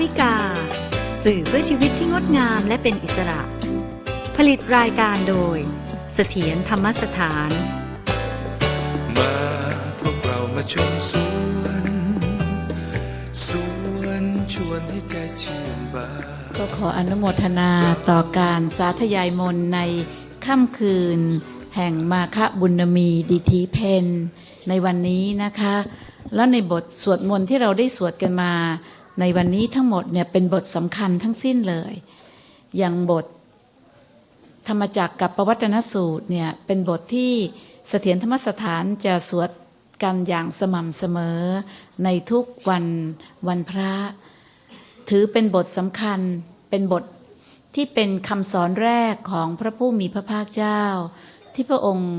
วิกา สื่อเพื่อชีวิตที่งดงามและเป็นอิสระ ผลิตรายการโดย เสถียรธรรมสถาน มาพวกเรามาชมสวนสวนชวนให้ใจชื่นบานก็ขออนุโมทนาต่อการสาธยายมนต์ในค่ำคืน แห่งมาคบุญมีดิธีเพนในวันนี้นะคะ แล้วในบทสวดมนต์ที่เราได้สวดกันมา ในวันนี้ทั้งหมดเนี่ยเป็นบทสำคัญทั้งสิ้นเลย อย่างบท ธรรมจักรกับประวัตนสูตรเนี่ยเป็นบทที่เสถียรธรรมสถานจะสวดกันอย่างสม่ำเสมอ ในทุกวันวันพระ ถือเป็นบทสำคัญเป็นบทที่เป็นคำสอนแรกของพระผู้มีพระภาคเจ้า ที่พระองค์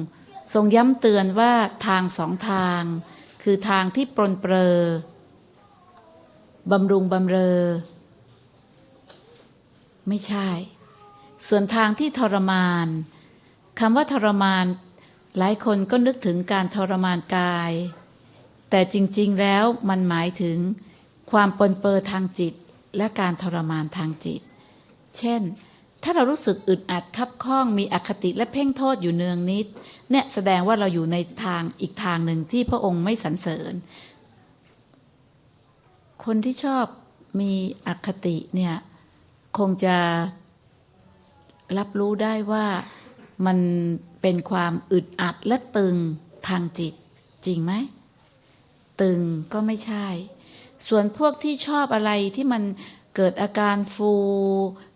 ทรงย้ำเตือนว่าทางสองทาง คือทางที่ปรนเปรอ บำรุงบำเรอ ไม่ใช่ ส่วนทางที่ทรมานคำว่าทรมาน หลายคนก็นึกถึงการทรมานกาย แต่จริง ๆ แล้วมันหมายถึง ความปนเปื้อทางจิตและการทรมานทางจิต เช่น ถ้าเรารู้สึกอึดอัดคับข้องมีอคติและเพ่งโทษอยู่เนืองนิด เนี่ยแสดงว่าเราอยู่ในทางอีกทางหนึ่งที่พระองค์ไม่สรรเสริญ คนที่ชอบมีอคติเนี่ยคงจะรับรู้ได้ว่ามันเป็นความอึดอัดและตึงทางจิตจริงไหม ตึงก็ไม่ใช่ ส่วนพวกที่ชอบอะไรที่มันเกิดอาการฟู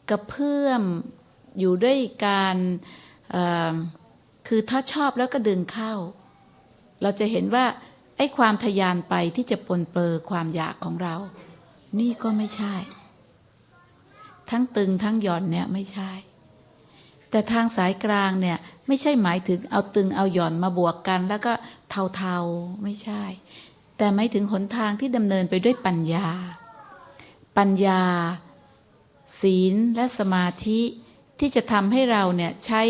กระเพื่อมอยู่ด้วยการคือถ้าชอบแล้วก็ดึงเข้า เราจะเห็นว่า ไอ้ความทะยานไปที่จะปนเปื้อความอยากของเรา นี่ก็ไม่ใช่ ทั้งตึงทั้งหย่อนเนี่ยไม่ใช่ แต่ทางสายกลางเนี่ยไม่ใช่หมายถึงเอาตึงเอาหย่อนมาบวกกัน แล้วก็เทาๆไม่ใช่ แต่หมายถึงหนทางที่ดำเนินไปด้วยปัญญา ปัญญา ศีลและสมาธิที่จะทำให้เราเนี่ยใช้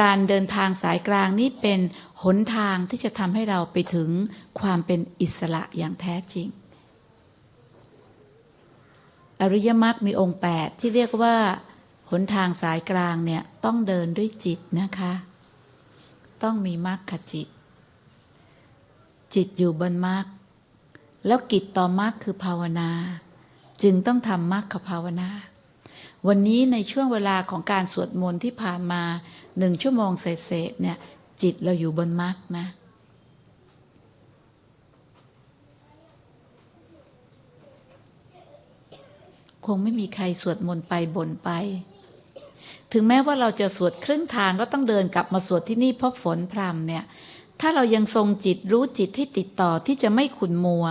การเดินทางสายกลางนี้เป็นหนทางที่จะทำให้เราไปถึงความเป็นอิสระอย่างแท้จริง อริยมรรคมีองค์ 8 ที่เรียกว่า หนทางสายกลางเนี่ยต้องเดินด้วยจิตนะคะ ต้องมีมรรคจิต จิตอยู่บนมรรคแล้วกิจต่อมรรคคือภาวนา จึงต้องทำมรรคภาวนา วันนี้ในช่วงเวลาของการสวดมนต์ที่ผ่านมา หนึ่งชั่วโมงเศษเนี่ย จิตเราอยู่บนมรรคนะ คงไม่มีใครสวดมนต์ไปบ่นไป ถึงแม้ว่าเราจะสวดครึ่งทางแล้วต้องเดินกลับมาสวดที่นี่เพราะฝนพรำเนี่ย ถ้าเรายังทรงจิตรู้จิตที่ติดต่อที่จะไม่ขุนมัว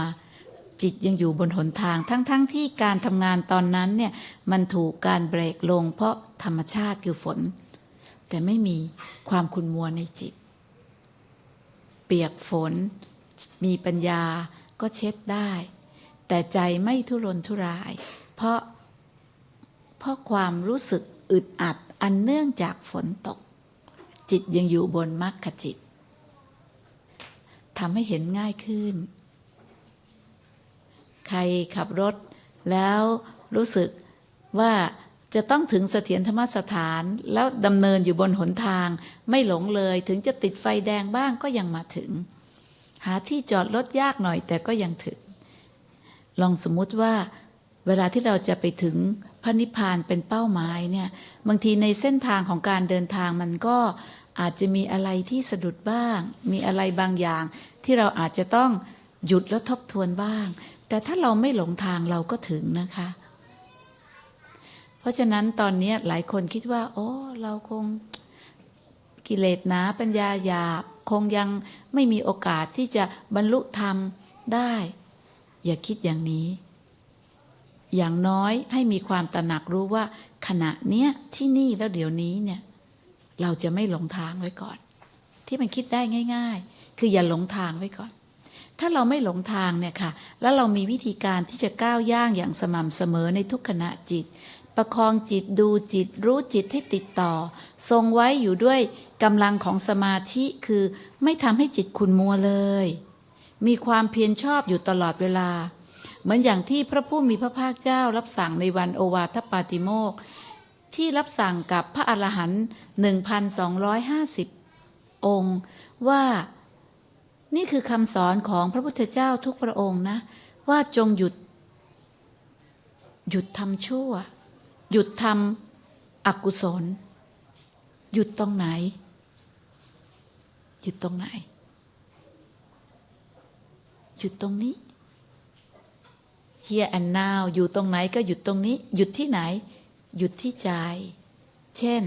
จิตยังอยู่บนหนทางทั้งๆทที่การทำงานตอนนั้นเนี่ยมันถูกการเบรกลงเพราะธรรมชาติคือฝน แต่ไม่มีความขุนมัวในจิต เปียกฝนมีปัญญาก็เช็ดได้ แต่ใจไม่ทุรนทุราย เพราะ เพราะความรู้สึกอึดอัดอันเนื่องจากฝนตก จิตยังอยู่บนมรรคจิตทำให้เห็นง่ายขึ้น ใครขับรถแล้วรู้สึกว่า จะต้องถึงเสถียรธรรมสถาน แล้วดำเนินอยู่บนหนทาง ไม่หลงเลยถึงจะติดไฟแดงบ้างก็ยังมาถึง หาที่จอดรถยากหน่อยแต่ก็ยังถึง ลองสมมุติว่า เวลาที่เราจะไปถึงพระนิพพานเป็นเป้าหมายเนี่ยบางทีในเส้นทางของการเดินทางมันก็อาจจะมีอะไรที่สะดุดบ้าง มีอะไรบางอย่าง ที่เราอาจจะต้องหยุดแล้วทบทวนบ้าง แต่ถ้าเราไม่หลงทางเราก็ถึงนะคะ ราะฉะนั้นตอนนี้หลายคนคิดว่า โอ้ เราคงกิเลสหนาปัญญาหยาบคงยังไม่มีโอกาสที่จะบรรลุธรรมได้ อย่าคิดอย่างนี้ อย่างน้อยให้มีความตระหนักรู้ว่า ขณะเนี้ยที่นี่แล้วเดี๋ยวนี้เนี่ย เราจะไม่หลงทางไว้ก่อน ที่มันคิดได้ง่าย ๆ คืออย่าหลงทางไว้ก่อน ถ้าเราไม่หลงทางเนี่ยค่ะ แล้วเรามีวิธีการที่จะก้าวย่างอย่างสม่ำเสมอในทุกขณะจิต ประคองจิตดูจิตรู้จิตให้ติดต่อ ทรงไว้อยู่ด้วยกำลังของสมาธิคือไม่ทำให้จิตขุนมัวเลย มีความเพียรชอบอยู่ตลอดเวลา เหมือนอย่างที่พระผู้มีพระภาคเจ้ารับสั่งในวันโอวาทปาติโมกที่รับสั่งกับพระอรหันต์1,250 องค์ว่านี่คือคำสอนของพระพุทธเจ้าทุกพระองค์นะ ว่าจงหยุด หยุดทำชั่ว หยุดทำอกุศล หยุดตรงไหน หยุดตรงไหน หยุดตรงนี้ here and now อยู่ตรงไหนก็หยุดตรงนี้ หยุดที่ไหน หยุดที่ใจ เช่น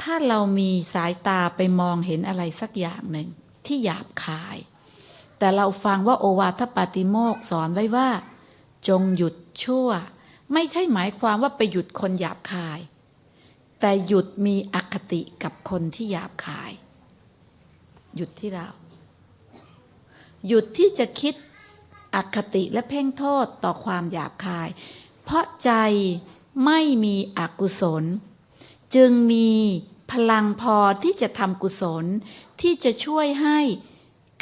ถ้าเรามีสายตาไปมองเห็นอะไรสักอย่างหนึ่ง ที่หยาบคาย แต่เราฟังว่าโอวาทปาติโมกสอนไว้ว่า จงหยุดชั่ว ไม่ใช่หมายความว่าไปหยุดคนหยาบคาย แต่หยุดมีอคติกับคนที่หยาบคาย หยุดที่เรา หยุดที่จะคิดอคติและเพ่งโทษต่อความหยาบคาย เพราะใจไม่มีอกุศล จึงมีพลังพอที่จะทำกุศล ที่จะช่วยให้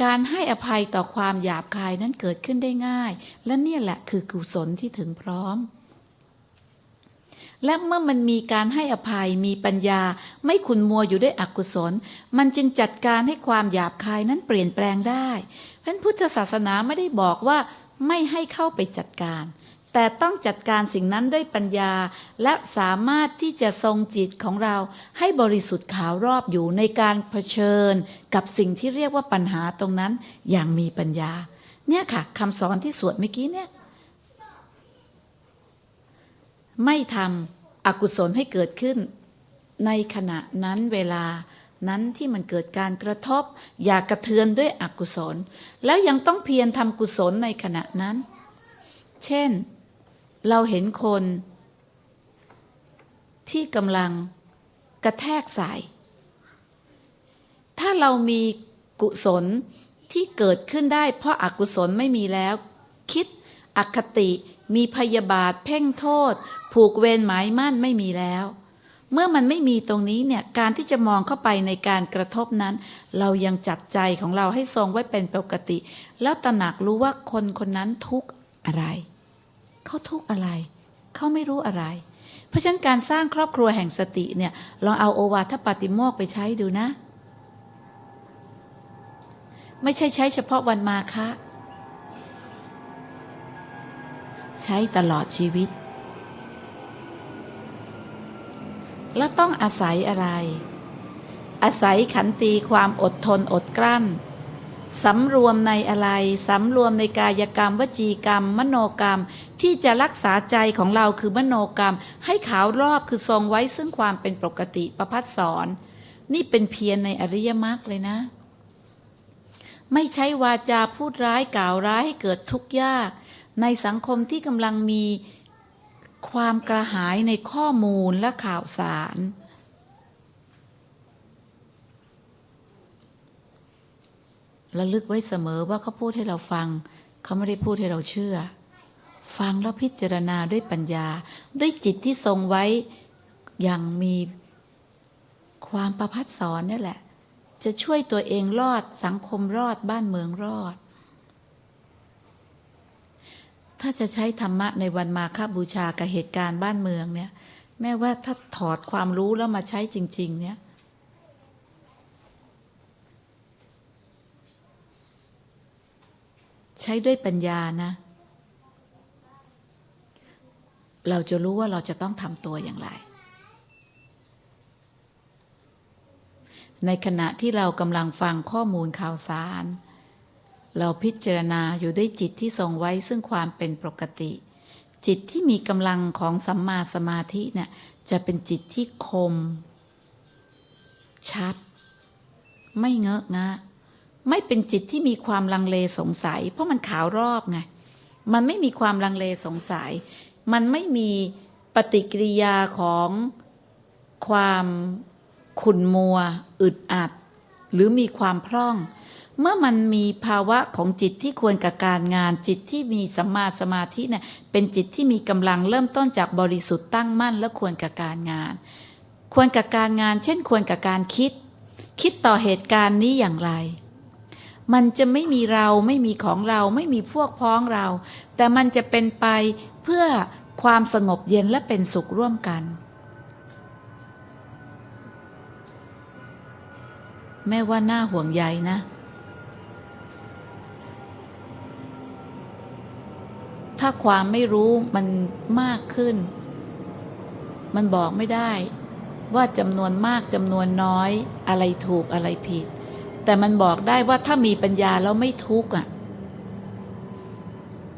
การให้อภัยต่อความหยาบคายนั้นเกิดขึ้นได้ง่าย และนี่แหละคือกุศลที่ถึงพร้อม และเมื่อมันมีการให้อภัยมีปัญญา ไม่ขุนมัวอยู่ด้วยอกุศล มันจึงจัดการให้ความหยาบคายนั้นเปลี่ยนแปลงได้เพราะนพุทธศาสนาไม่ได้บอกว่าไม่ให้เข้าไปจัดการ แต่ต้องจัดการสิ่งนั้นด้วยปัญญา และสามารถที่จะทรงจิตของเราให้บริสุทธิ์ขาวรอบอยู่ในการเผชิญ กับสิ่งที่เรียกว่าปัญหาตรงนั้นอย่างมีปัญญา เนี่ยค่ะคำสอนที่สวดเมื่อกี้เนี่ย ไม่ทำอกุศลให้เกิดขึ้น ในขณะนั้นเวลานั้นที่มันเกิดการกระทบ อย่ากกระเทือนด้วยอกุศล แล้วยังต้องเพียรทำกุศลในขณะนั้น เช่น เราเห็นคน ที่กำลังกระแทกใส่ถ้าเรามีกุศลที่เกิดขึ้นได้ เพราะอากุศลไม่มีแล้ว คิดอคติ มีพยาบาทเพ่งโทษ ผูกเวรหมายมั่นไม่มีแล้ว เมื่อมันไม่มีตรงนี้เนี่ยการที่จะมองเข้าไปในการกระทบนั้น เรายังจัดใจของเราให้ทรงไว้เป็นปกติ แล้วตระหนักรู้ว่าคนคนนั้นทุกอะไร เขาทุกอะไร เขาไม่รู้อะไร เพราะฉะนั้นการสร้างครอบครัวแห่งสติเนี่ยลองเอาโอวาทปาติโมกไปใช้ดูนะ ไม่ใช่ใช้เฉพาะวันมาคะ ใช้ตลอดชีวิต แล้วต้องอาศัยอะไร อาศัยขันตีความอดทนอดกลั้นสำรวมในอะไร สำรวมในกายกรรม วจีกรรม มโนกรรม ที่จะรักษาใจของเราคือมโนกรรม ให้ขาวรอบคือทรงไว้ซึ่งความเป็นปกติประพัดสอน นี่เป็นเพียรในอริยมรรคเลยนะ ไม่ใช่วาจาพูดร้ายกล่าวร้ายให้เกิดทุกข์ยาก ในสังคมที่กำลังมีความกระหายในข้อมูลและข่าวสาร ระลึกไว้เสมอว่าเขาพูดให้เราฟัง เขาไม่ได้พูดให้เราเชื่อ ฟังแล้วพิจารณาด้วยปัญญา ด้วยจิตที่ทรงไว้อย่างมีความประพัดสอนนี่แหละ จะช่วยตัวเองรอดสังคมรอดบ้านเมืองรอด ถ้าจะใช้ธรรมะในวันมาฆบูชากับเหตุการณ์บ้านเมืองเนี่ย แม้ว่าถ้าถอดความรู้แล้วมาใช้จริง ๆ เนี่ยใช้ด้วยปัญญานะ เราจะรู้ว่าเราจะต้องทำตัวอย่างไร ในขณะที่เรากำลังฟังข้อมูลข่าวสาร เราพิจารณาอยู่ด้วยจิตที่ทรงไว้ซึ่งความเป็นปกติ จิตที่มีกำลังของสัมมาสมาธิเนี่ยจะเป็นจิตที่คม ชัด ไม่เงอะงะ ไม่เป็นจิตที่มีความลังเลสงสัย เพราะมันขาวรอบไง มันไม่มีความลังเลสงสัย มันไม่มีปฏิกิริยาของความขุ่นมัว อึดอัด หรือมีความพร่อง เมื่อมันมีภาวะของจิตที่ควรกับการงาน จิตที่มีสัมมาสมาธิเนี่ยเป็นจิตที่มีกำลังเริ่มต้นจากบริสุทธิ์ตั้งมั่นและควรกับการงาน ควรกับการงาน เช่น ควรกับการคิด คิดต่อเหตุการณ์นี้อย่างไร มันจะไม่มีเราไม่มีของเราไม่มีพวกพ้องเรา แต่มันจะเป็นไปเพื่อความสงบเย็นและเป็นสุขร่วมกัน แม่ว่าน่าห่วงใยนะ ถ้าความไม่รู้มันมากขึ้น มันบอกไม่ได้ ว่าจำนวนมากจำนวนน้อยอะไรถูกอะไรผิด แต่มันบอกได้ว่าถ้ามีปัญญาแล้วไม่ทุกข์อะ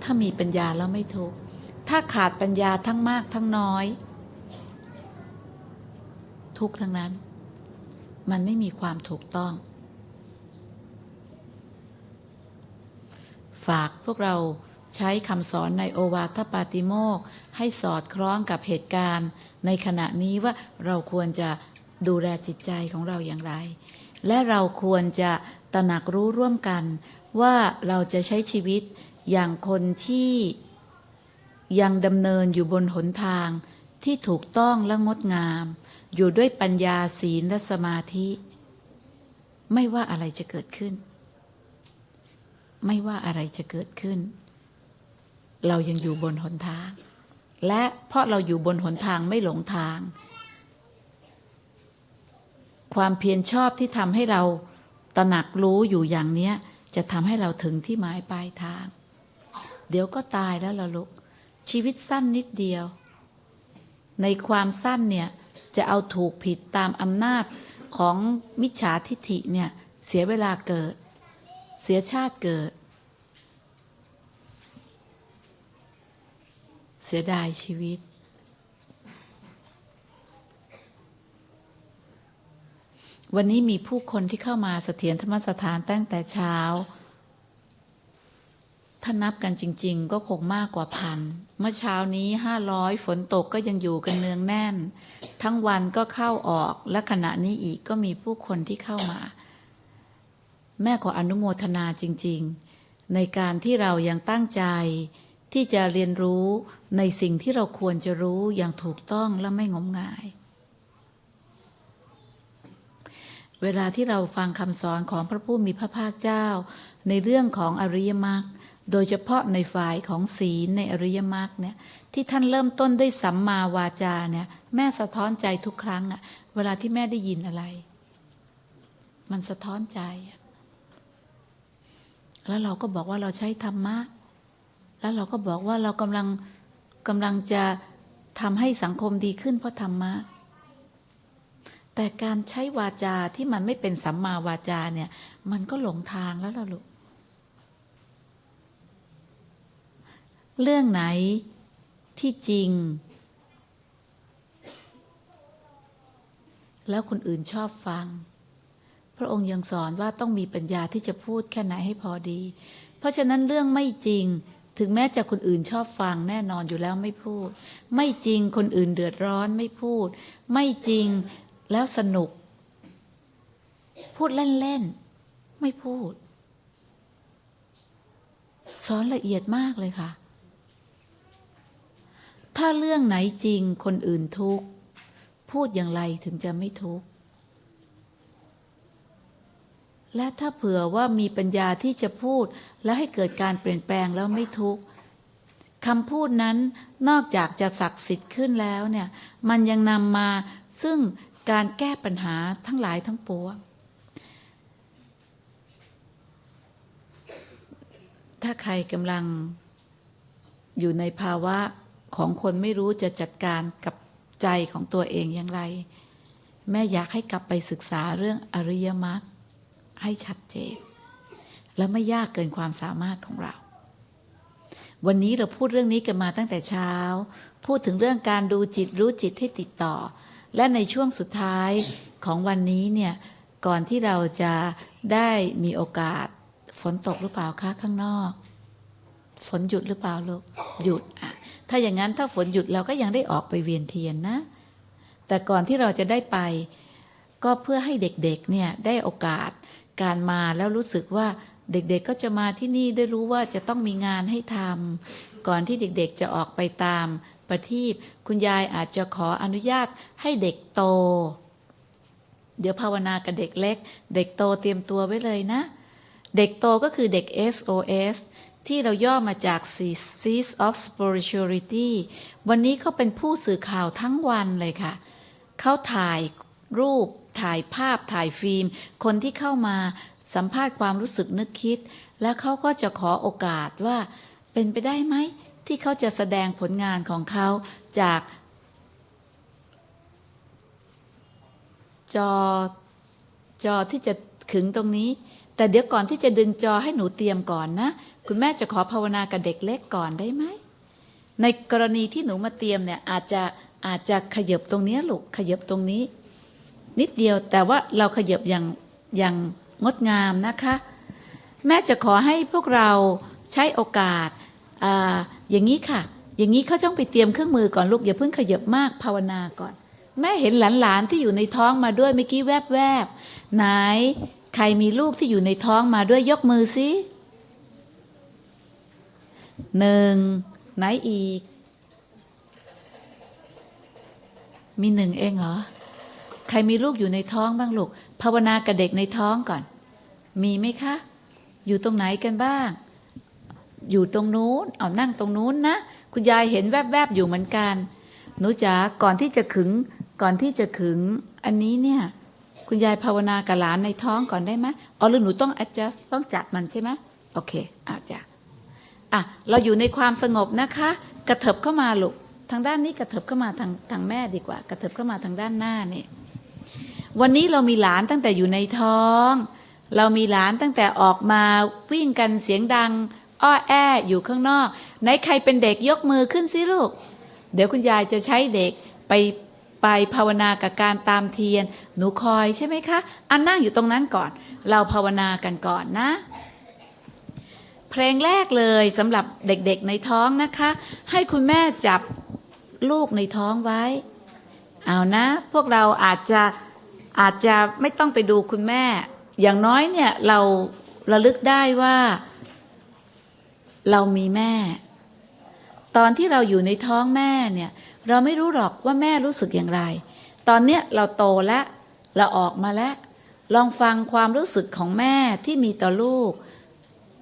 ถ้ามีปัญญาแล้วไม่ทุกข์ ถ้าขาดปัญญาทั้งมากทั้งน้อย ทุกข์ทั้งนั้น มันไม่มีความถูกต้อง ฝากพวกเรา ใช้คำสอนในโอวาทปาติโมกให้สอดคล้องกับเหตุการณ์ ในขณะนี้ว่าเราควรจะดูแลจิตใจของเราอย่างไร และเราควรจะตระหนักรู้ร่วมกัน ว่าเราจะใช้ชีวิตอย่างคนที่ยังดำเนินอยู่บนหนทางที่ถูกต้องและงดงาม อยู่ด้วยปัญญาศีลและสมาธิ ไม่ว่าอะไรจะเกิดขึ้น ไม่ว่าอะไรจะเกิดขึ้น เรายังอยู่บนหนทาง และเพราะเราอยู่บนหนทางไม่หลงทาง ความเพียรชอบที่ทำให้เราตระหนักรู้อยู่อย่างเนี้ย จะทำให้เราถึงที่หมายปลายทาง เดี๋ยวก็ตายแล้วล่ะลูกชีวิตสั้นนิดเดียว ในความสั้นเนี่ย จะเอาถูกผิดตามอำนาจของมิจฉาทิฐิเนี่ย เสียเวลาเกิด เสียชาติเกิด เสียดายชีวิต วันนี้มีผู้คนที่เข้ามาเสถียรธรรมสถานตั้งแต่เช้า ถ้านับกันจริง ๆ ก็คงมากกว่าพัน เมื่อเช้านี้ห้าร้อยฝนตกก็ยังอยู่กันเนืองแน่น ทั้งวันก็เข้าออก และขณะนี้อีกก็มีผู้คนที่เข้ามา แม่ขออนุโมทนาจริง ๆ ในการที่เรายังตั้งใจที่จะเรียนรู้ ในสิ่งที่เราควรจะรู้อย่างถูกต้องและไม่งมงาย เวลาที่เราฟังคำสอนของพระผู้มีพระภาคเจ้า ในเรื่องของอริยมรรคโดยเฉพาะในฝ่ายของศีลในอริยมรรคเนี่ยที่ท่านเริ่มต้นด้วยสัมมาวาจาเนี่ยแม่สะท้อนใจทุกครั้งอะเวลาที่แม่ได้ยินอะไร มันสะท้อนใจ แล้วเราก็บอกว่าเราใช้ธรรมะ แล้วเราก็บอกว่าเรากำลัง กำลังจะทำให้สังคมดีขึ้นเพราะธรรมะ แต่การใช้วาจาที่มันไม่เป็นสัมมาวาจาเนี่ย มันก็หลงทางแล้วล่ะลูก เรื่องไหนที่จริง แล้วคนอื่นชอบฟัง พระองค์ยังสอนว่าต้องมีปัญญาที่จะพูดแค่ไหนให้พอดี เพราะฉะนั้นเรื่องไม่จริง ถึงแม้จะคนอื่นชอบฟังแน่นอนอยู่แล้วไม่พูด ไม่จริงคนอื่นเดือดร้อนไม่พูด ไม่จริงแล้วสนุก พูดเล่นๆไม่พูด สอนละเอียดมากเลยค่ะ ถ้าเรื่องไหนจริงคนอื่นทุกพูดอย่างไรถึงจะไม่ทุกข์ และถ้าเผื่อว่ามีปัญญาที่จะพูด และให้เกิดการเปลี่ยนแปลงแล้วไม่ทุกข์คำพูดนั้นนอกจากจะศักดิ์สิทธิ์ขึ้นแล้วเนี่ย มันยังนำมาซึ่งการแก้ปัญหาทั้งหลายทั้งปวงถ้าใครกำลังอยู่ในภาวะของคนไม่รู้จะจัดการกับใจของตัวเองอย่างไร แม่อยากให้กลับไปศึกษาเรื่องอริยมรรค ให้ชัดเจน และไม่ยากเกินความสามารถของเรา วันนี้เราพูดเรื่องนี้กันมาตั้งแต่เช้า พูดถึงเรื่องการดูจิตรู้จิตให้ติดต่อ และในช่วงสุดท้ายของวันนี้เนี่ยก่อนที่เราจะได้มีโอกาสฝนตกหรือเปล่าคะข้างนอก ฝนหยุดหรือเปล่าลูกหยุดอะถ้าอย่างนั้นถ้าฝนหยุดเราก็ยังได้ออกไปเวียนเทียนนะ แต่ก่อนที่เราจะได้ไป ก็เพื่อให้เด็กๆเนี่ยได้โอกาส การมาแล้วรู้สึกว่าเด็กๆก็จะมาที่นี่ได้รู้ว่าจะต้องมีงานให้ทำก่อนที่เด็กๆจะออกไปตามประทีปคุณยายอาจจะขออนุญาตให้เด็กโต เดี๋ยวภาวนากับเด็กเล็ก เด็กโตเตรียมตัวไว้เลยนะ เด็กโตก็คือเด็ก SOS ที่เราย่อมาจาก Seeds of Spirituality วันนี้เขาเป็นผู้สื่อข่าวทั้งวันเลยค่ะ เขาถ่ายรูป ถ่ายภาพถ่ายฟิล์ม คนที่เข้ามาสัมภาษณ์ความรู้สึกนึกคิด แล้วเขาก็จะขอโอกาสว่าเป็นไปได้ไหม ที่เขาจะแสดงผลงานของเขาจาก จอจอที่จะขึงตรงนี้ แต่เดี๋ยวก่อนที่จะดึงจอให้หนูเตรียมก่อนนะ คุณแม่จะขอภาวนากับเด็กเล็กก่อนได้ไหม ในกรณีที่หนูมาเตรียมเนี่ยอาจจะอาจจะขยับตรงนี้ลูกขยับตรงนี้ นิดเดียวแต่ว่าเราขยับอย่างอย่างงดงามนะคะ แม่จะขอให้พวกเราใช้โอกาสออย่างนี้ค่ะ อย่างนี้เขาต้องไปเตรียมเครื่องมือก่อนลูกอย่าเพิ่งขยับมากภาวนาก่อน แม่เห็นหลานๆที่อยู่ในท้องมาด้วยเมื่อกี้แวบๆไหนใครมีลูกที่อยู่ในท้องมาด้วยยกมือสิหนึ่งไหนอีก มีหนึ่งเองเหรอ ใครมีลูกอยู่ในท้องบ้างลูกภาวนากับเด็กในท้องก่อน มีไหมคะ อยู่ตรงไหนกันบ้าง อยู่ตรงนู้นเอานั่งตรงนู้นนะ คุณยายเห็นแวบๆอยู่เหมือนกัน หนูจ๋าก่อนที่จะขึง ก่อนที่จะขึง อันนี้เนี่ย คุณยายภาวนากับหลานในท้องก่อนได้ไหมอ๋อหรือหนูต้อง adjust ต้องจัดมันใช่ไหมโอเคอาจจะอะเราอยู่ในความสงบนะคะ กระเถิบเข้ามาลูกทางด้านนี้กระเถิบเข้ามาทางทางแม่ดีกว่า กระเถิบเข้ามาทางด้านหน้านี่ วันนี้เรามีหลานตั้งแต่อยู่ในท้อง เรามีหลานตั้งแต่ออกมาวิ่งกันเสียงดัง อ้อแออยู่ข้างนอก ไหนใครเป็นเด็กยกมือขึ้นสิลูก เดี๋ยวคุณยายจะใช้เด็กไปไปภาวนากับการตามเทียน หนูคอยใช่ไหมคะ อันนั่งอยู่ตรงนั้นก่อน เราภาวนากันก่อนนะ เพลงแรกเลยสำหรับเด็กๆในท้องนะคะ ให้คุณแม่จับลูกในท้องไว้ เอานะ พวกเราอาจจะ อาจจะไม่ต้องไปดูคุณแม่ อย่างน้อยเนี่ยเราระลึกได้ว่า เรามีแม่ ตอนที่เราอยู่ในท้องแม่เนี่ยเราไม่รู้หรอกว่าแม่รู้สึกอย่างไร ตอนเนี้ยเราโตแล้วเราออกมาแล้ว ลองฟังความรู้สึกของแม่ที่มีต่อลูก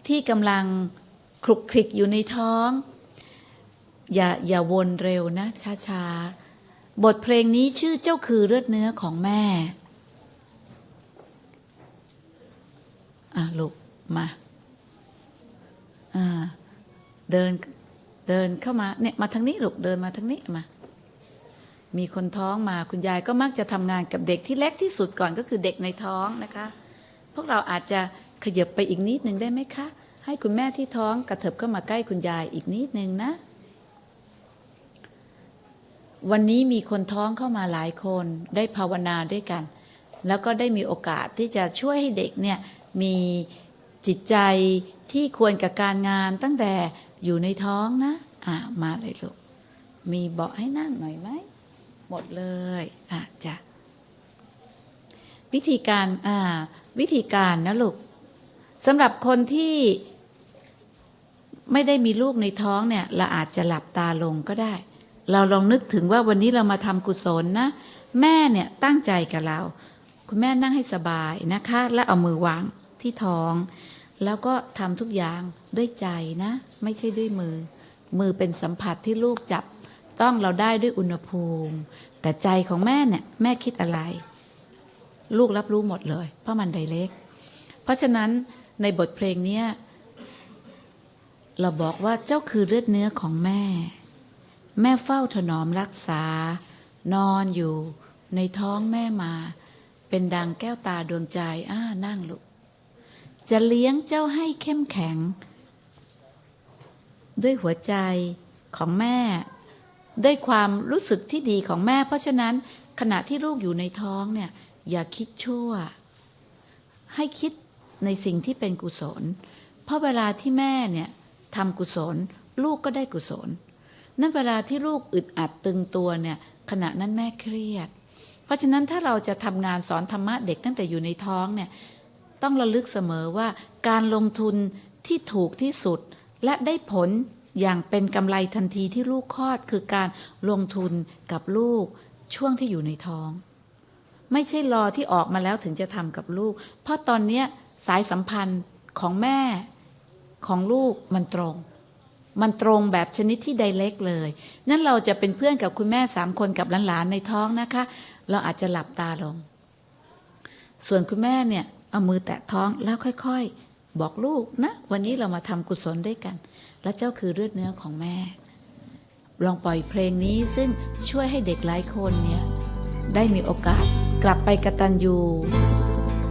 ที่กำลังคลุกคลิกอยู่ในท้อง อย่าอย่าวนเร็วนะช้าๆบทเพลงนี้ชื่อเจ้าคือเลือดเนื้อของแม่ อะลูกมาอ่าเดินเดินเข้ามาเนี่ยมาทางนี้ลูกเดินมาทางนี้มา มีคนท้องมาคุณยายก็มักจะทำงานกับเด็กที่เล็กที่สุดก่อนก็คือเด็กในท้องนะคะ พวกเราอาจจะขยับไปอีกนิดหนึ่งได้ไหมคะ ให้คุณแม่ที่ท้องกระเถิบเข้ามาใกล้คุณยายอีกนิดหนึ่งนะ วันนี้มีคนท้องเข้ามาหลายคนได้ภาวนาด้วยกัน แล้วก็ได้มีโอกาสที่จะช่วยให้เด็กเนี่ย มีจิตใจที่ควรกับการงานตั้งแต่อยู่ในท้องนะ อะ มาเลยลูก มีเบาะให้นั่งหน่อยไหม หมดเลย อะจ้ะวิธีการ อ่า วิธีการนะลูกสำหรับคนที่ไม่ได้มีลูกในท้องเนี่ย เราอาจจะหลับตาลงก็ได้ เราลองนึกถึงว่าวันนี้เรามาทำกุศลนะ แม่เนี่ยตั้งใจกับเรา คุณแม่นั่งให้สบายนะคะ และเอามือวาง ที่ท้อง แล้วก็ทำทุกอย่างด้วยใจนะ ไม่ใช่ด้วยมือ มือเป็นสัมผัสที่ลูกจับ ต้องเราได้ด้วยอุณหภูมิ แต่ใจของแม่เนี่ยแม่คิดอะไร ลูกรับรู้หมดเลยเพราะมันไดเล็ก เพราะฉะนั้นในบทเพลงเนี้ยเราบอกว่าเจ้าคือเลือดเนื้อของแม่ แม่เฝ้าถนอมรักษา นอนอยู่ในท้องแม่มา เป็นดังแก้วตาดวงใจอ้านั่งลูก จะเลี้ยงเจ้าให้เข้มแข็ง ด้วยหัวใจของแม่ ด้วยความรู้สึกที่ดีของแม่ เพราะฉะนั้นขณะที่ลูกอยู่ในท้องเนี่ยอย่าคิดชั่ว ให้คิดในสิ่งที่เป็นกุศล เพราะเวลาที่แม่เนี่ยทำกุศล ลูกก็ได้กุศล นั่นเวลาที่ลูกอึดอัดตึงตัวเนี่ยขณะนั้นแม่เครียด เพราะฉะนั้นถ้าเราจะทำงานสอนธรรมะเด็กตั้งแต่อยู่ในท้องเนี่ย ต้องระลึกเสมอว่าการลงทุนที่ถูกที่สุด และได้ผลอย่างเป็นกำไรทันทีที่ลูกคลอดคือการลงทุนกับลูกช่วงที่อยู่ในท้อง ไม่ใช่รอที่ออกมาแล้วถึงจะทำกับลูก เพราะตอนนี้สายสัมพันธ์ของแม่ของลูกมันตรง มันตรงแบบชนิดที่ไดเ c กเลย นั่นเราจะเป็นเพื่อนกับคุณแม่สามคนกับหลานๆในท้องนะคะ เราอาจจะหลับตาลง ส่วนคุณแม่เนี่ย เอามือแตะท้องแล้วค่อยๆ บอกลูกนะ วันนี้เรามาทำกุศลด้วยกัน และเจ้าคือเลือดเนื้อของแม่ ลองปล่อยเพลงนี้ซึ่งช่วยให้เด็กหลายคนเนี่ยได้มีโอกาสกลับไปกตัญญู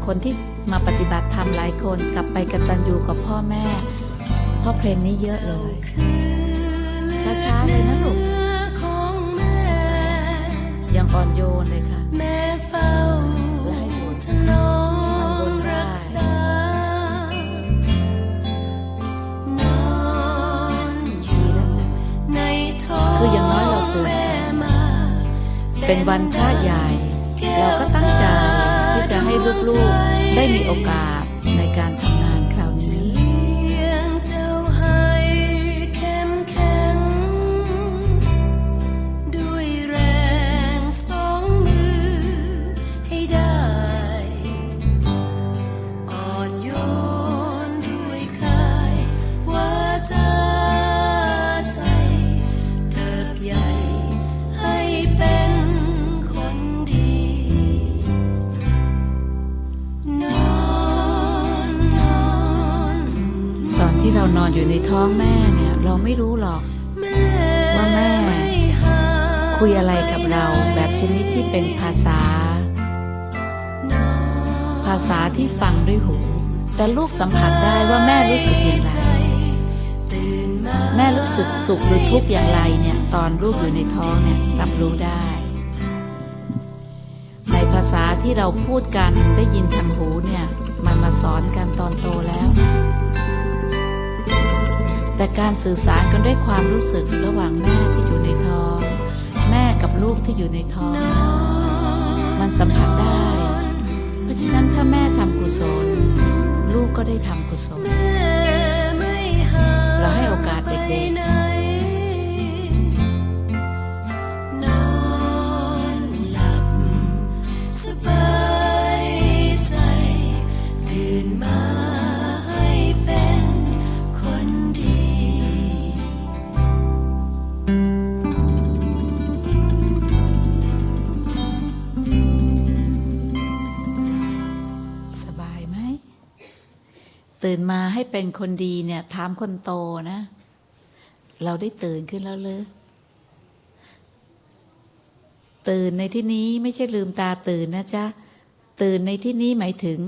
คนที่มาปฏิบัติธรรมหลายคนกลับไปกตัญญูกับพ่อแม่เพราะเพลงนี้เยอะเลยช้าๆเลยนะลูกของแม่ยังอ่อนโยนเลยค่ะ แม่เฝ้าถนอ คืออย่างน้อยเราตื่นแม่มาเป็นวันพระใหญ่ เราก็ตั้งใจที่จะให้ลูกๆได้มีโอกาสในการทำงานคราวนี้ อยู่ในท้องแม่เนี่ย เราไม่รู้หรอก ว่าแม่ คุยอะไรกับเราแบบชนิดที่เป็นภาษา ภาษาที่ฟังด้วยหู แต่ลูกสัมผัสได้ว่าแม่รู้สึกอย่างไรแม่รู้สึกสุขหรือทุกข์อย่างไรเนี่ย ตอนลูกอยู่ในท้องเนี่ยรับรู้ได้ ในภาษาที่เราพูดกันได้ยินทางหูเนี่ย มันมาสอนกันตอนโตแล้ว แต่การสื่อสารกันด้วยความรู้สึกระหว่างแม่ที่อยู่ในท้อง แม่กับลูกที่อยู่ในท้องนี่มันสัมผัสได้ เพราะฉะนั้นถ้าแม่ทำกุศล ลูกก็ได้ทำกุศล เราให้โอกาสเด็กๆนอนหลับสบายใจตื่นมา มาให้เป็นคนดีเนี่ย ถามคนโตนะ เราได้ตื่นขึ้นแล้วหรือตื่นในที่นี้ไม่ใช่ลืมตาตื่นนะจ๊ะ ตื่นในที่นี้หมายถึง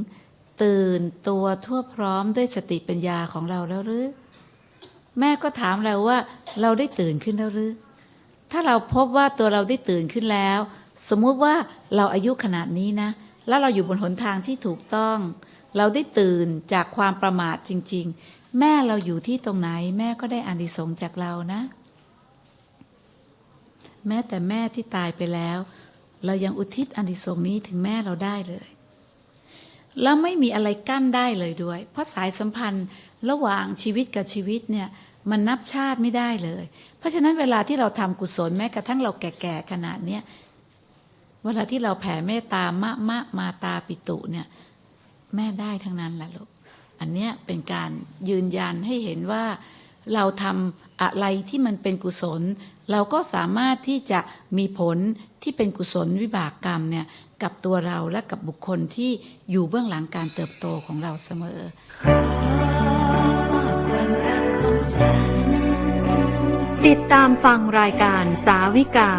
ตื่นตัวทั่วพร้อมด้วยสติปัญญาของเราแล้วหรือแม่ก็ถามเราว่า เราได้ตื่นขึ้นแล้วหรือถ้าเราพบว่าตัวเราได้ตื่นขึ้นแล้ว สมมุติว่าเราอายุขนาดนี้นะ แล้วเราอยู่บนหนทางที่ถูกต้อง เราได้ตื่นจากความประมาทจริง ๆ แม่เราอยู่ที่ตรงไหน แม่ก็ได้อานิสงส์จากเรานะ แม้แต่แม่ที่ตายไปแล้ว เรายังอุทิศอานิสงส์นี้ถึงแม่เราได้เลยแล้วไม่มีอะไรกั้นได้เลยด้วย เพราะสายสัมพันธ์ระหว่างชีวิตกับชีวิตเนี่ยมันนับชาติไม่ได้เลย เพราะฉะนั้นเวลาที่เราทำกุศลแม้กระทั่งเราแก่ๆขนาดเนี้ยเวลาที่เราแผ่เมตตามะมะมาตาปิตุเนี่ย แม่ได้ทั้งนั้นแหละลูก อันเนี้ยเป็นการยืนยันให้เห็นว่า เราทำอะไรที่มันเป็นกุศล เราก็สามารถที่จะมีผลที่เป็นกุศลวิบากกรรมเนี่ยกับตัวเราและกับบุคคลที่อยู่เบื้องหลังการเติบโตของเราเสมอติดตามฟังรายการสาวิกา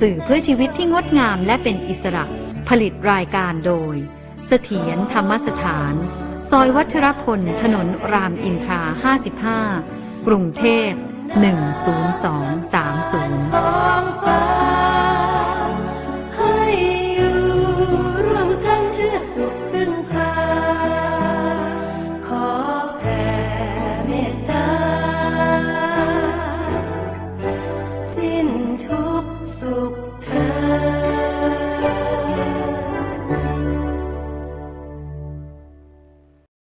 สื่อเพื่อชีวิตที่งดงามและเป็นอิสระ ผลิตรายการโดย เสถียรธรรมสถาน ซอยวัชรพล ถนนรามอินทรา 55 กรุงเทพ 10230